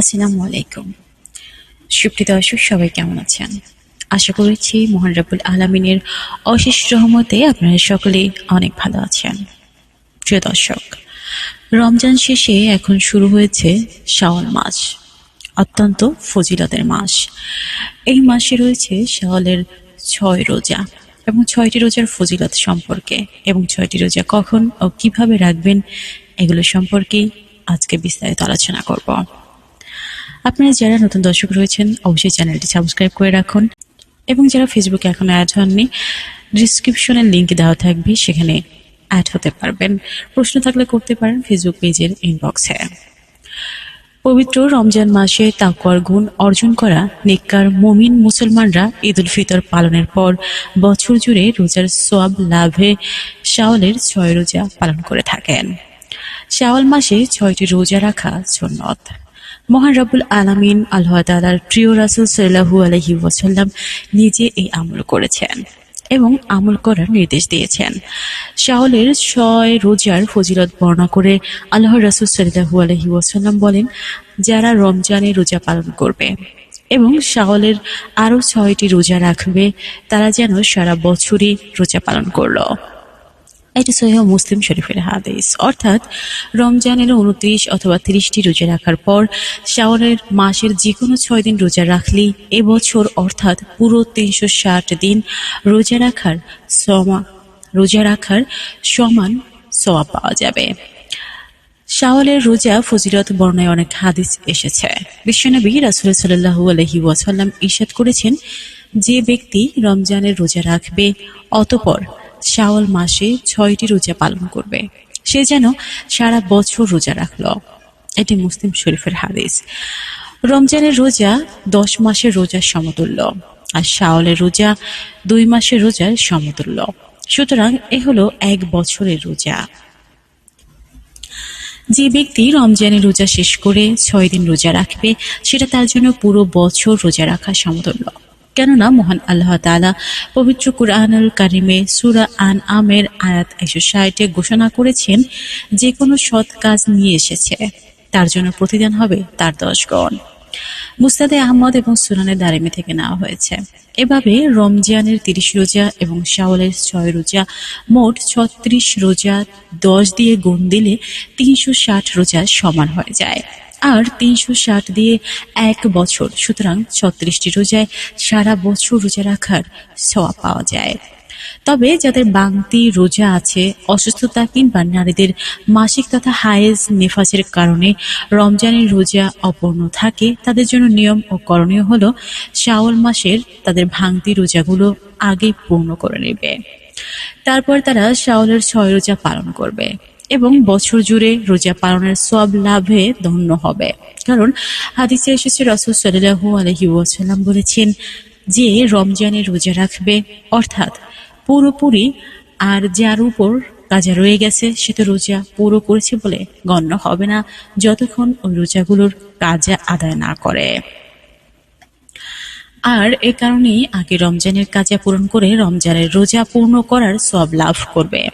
আসসালামু আলাইকুম। সুপ্রিয় দর্শক, সবাই কেমন আছেন? আশা করেছি মোহন রাবুল আলমিনের অশেষ রহমতে আপনারা সকলেই অনেক ভালো আছেন। প্রিয় দর্শক, রমজান শেষে এখন শুরু হয়েছে শাওয়াল মাস, অত্যন্ত ফজিলতের মাস। এই মাসে রয়েছে শাওয়ালের ছয় রোজা এবং ছয়টি রোজার ফজিলত সম্পর্কে এবং ছয়টি রোজা কখন ও কীভাবে রাখবেন এগুলো সম্পর্কেই আজকে বিস্তারিত আলোচনা করব। আপনারা যারা নতুন দর্শক রয়েছেন, অবশ্যই চ্যানেলটি সাবস্ক্রাইব করে রাখুন। এবং যারা ফেসবুকে এখনও অ্যাড হননি ডিসক্রিপশনের লিংক দেওয়া থাকবে, সেখানে অ্যাড হতে পারবেন। প্রশ্ন থাকলে করতে পারেন ফেসবুক পেজের ইনবক্সে পবিত্র রমজান মাসে তাকওয়ার গুণ অর্জন করা নেককার মমিন মুসলমানরা ঈদ উল ফিতর পালনের পর বছর জুড়ে রোজার সোয়াব লাভে শাওয়ালের ছয় রোজা পালন করে থাকেন। শাওয়াল মাসে ছয়টি রোজা রাখা সুন্নত। মহান রাবুল আলামিন আল্লাহ তালার প্রিয় রাসুল সাল্লাহু আলহি ওয়াসাল্লাম নিজে এই আমল করেছেন এবং আমল করার নির্দেশ দিয়েছেন। শাওলের ছয় রোজার ফজিলত বর্ণনা করে আল্লাহ রাসুল সাল্লাহু আলহি ওয়াসাল্লাম বলেন, যারা রমজানে রোজা পালন করবে এবং শাওলের আরও ছয়টি রোজা রাখবে, তারা যেন সারা বছরই রোজা পালন করল। এটি সহিহ মুসলিম শরীফের হাদিস। অর্থাৎ রমজানের উনত্রিশ অথবা তিরিশটি রোজা রাখার পর শাওনের মাসের যে কোনো ছয় দিন রোজা রাখলেই এবছর অর্থাৎ পুরো তিনশো ষাট দিন রোজা রাখার সমা, রোজা রাখার সমান সোয়া পাওয়া যাবে। শাওয়ালের রোজা ফজিলত বর্ণায় অনেক হাদিস এসেছে। বিশ্বনবী রাসুল সাল্লাহু আলহি ওয়াসাল্লাম ইরশাদ করেছেন, যে ব্যক্তি রমজানের রোজা রাখবে, অতপর শাওয়াল মাসে ছয়টি রোজা পালন করবে। সে যেন সারা বছর রোজা রাখল। এটি মুসলিম শরীফের হাদিস। রমজানের রোজা দশ মাসের রোজার সমতুল্য আর শাওয়ালের রোজা দুই মাসের রোজার সমতুল্য। সুতরাং এ হলো এক বছরের রোজা। যে ব্যক্তি রমজানের রোজা শেষ করে ছয় দিন রোজা রাখবে, সেটা তার জন্য পুরো বছর রোজা রাখা সমতুল্য। কেননা মহান আল্লাহ তালা পবিত্র কুরআনুল কারিমে সুরা আন আমের আয়াত একশো ষাটে ঘোষণা করেছেন যে কোনো সৎ কাজ নিয়ে এসেছে। তার জন্য প্রতিদান হবে তার দশ গণ। মুস্তাদে আহমদ এবং সুনানের দারিমে থেকে নেওয়া হয়েছে। এভাবে রমজানের তিরিশ রোজা এবং শাওয়ালের ছয় রোজা মোট ছত্রিশ রোজা দশ দিয়ে গুণ দিলে তিনশো ষাট রোজা সমান হয়ে যায়। আর তিনশো ষাট দিয়ে এক বছর। সুতরাং ছত্রিশটি রোজায় সারা বছর রোজা রাখার সওয়া পাওয়া যায়। তবে যাদের বাংতি রোজা আছে, অসুস্থতা কিংবা নারীদের মাসিক তথা হায়েজ নেফাসের কারণে রমজানের রোজা অপূর্ণ থাকে, তাদের জন্য নিয়ম ও করণীয় হলো শাওয়াল মাসের তাদের ভাঙতি রোজাগুলো আগেই পূর্ণ করে নেবে। তারপর তারা শাওয়ালের ছয় রোজা পালন করবে। এবং বছর জুড়ে রোজা পালনের সব লাভে ধন্য হবে। কারণ হাদিসে এসেছে, রসুল সাল্লাহু আলহি ওয়াসাল্লাম বলেছেন যে রমজানে রোজা রাখবে, অর্থাৎ পুরোপুরি, আর যার উপর কাজা রয়ে গেছে, সে তো রোজা পুরো করেছে বলে গণ্য হবে না, যতক্ষণ ওই রোজাগুলোর কাজা আদায় না করে। আর এ কারণেই আগে রমজানের কাজা পূরণ করে রমজানের রোজা পূর্ণ করার সব লাভ করবে।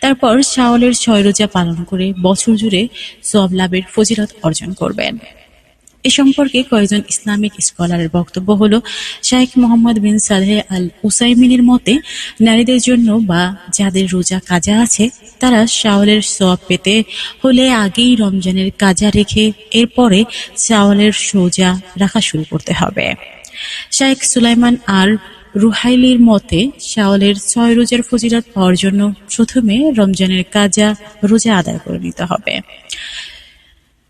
তারপর শাওয়ালের ছয় রোজা পালন করে বছর জুড়ে সব লাভের ফজিলত অর্জন করবেন। এ সম্পর্কে কয়েকজন ইসলামিক স্কলারের বক্তব্য হল শাহেখ মোহাম্মদ বিন সালেহ আল উসাইমিনের মতে, নারীদের জন্য বা যাদের রোজা কাজা আছে, তারা শাওয়ালের সব পেতে হলে আগেই রমজানের কাজা রেখে এরপরে শাওয়ালের সোজা রাখা শুরু করতে হবে। শাহেখ সুলাইমান আর রুহাইলির মতে, শাওয়ালের ছয় রোজার ফজিলত পাওয়ার জন্য প্রথমে রমজানের কাজা রোজা আদায় করে নিতে হবে।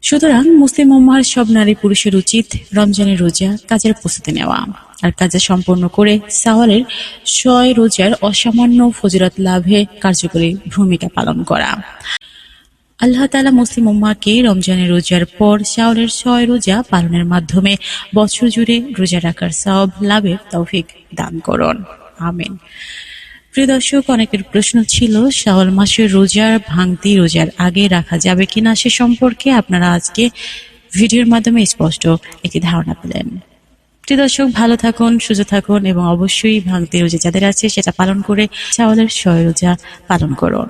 সুতরাং মুসলিম উম্মার সব নারী পুরুষের উচিত রমজানের রোজা কাজের প্রস্তুতি নেওয়া। আর কাজা সম্পন্ন করে সাওয়ালের ছয় রোজার অসামান্য ফজিলত লাভে কার্যকরী ভূমিকা পালন করা। আল্লাহ তালা মুসলিম উম্মাকে রমজানের রোজার পর শাওলের ছয় রোজা পালনের মাধ্যমে বছর জুড়ে রোজা রাখার সব লাভের তৌফিক দান করুন। আমিন। প্রিয় দর্শক, অনেকের প্রশ্ন ছিল, শাওয়াল মাসের রোজার ভাঙতি রোজার আগে রাখা যাবে কিনা সে সম্পর্কে আপনারা আজকে ভিডিওর মাধ্যমে স্পষ্ট একটি ধারণা পেলেন। প্রিয় দর্শক, ভালো থাকুন, সুস্থ থাকুন এবং অবশ্যই ভাঙতি রোজা যাদের আছে সেটা পালন করে শাওয়ালের ছয় রোজা পালন করুন।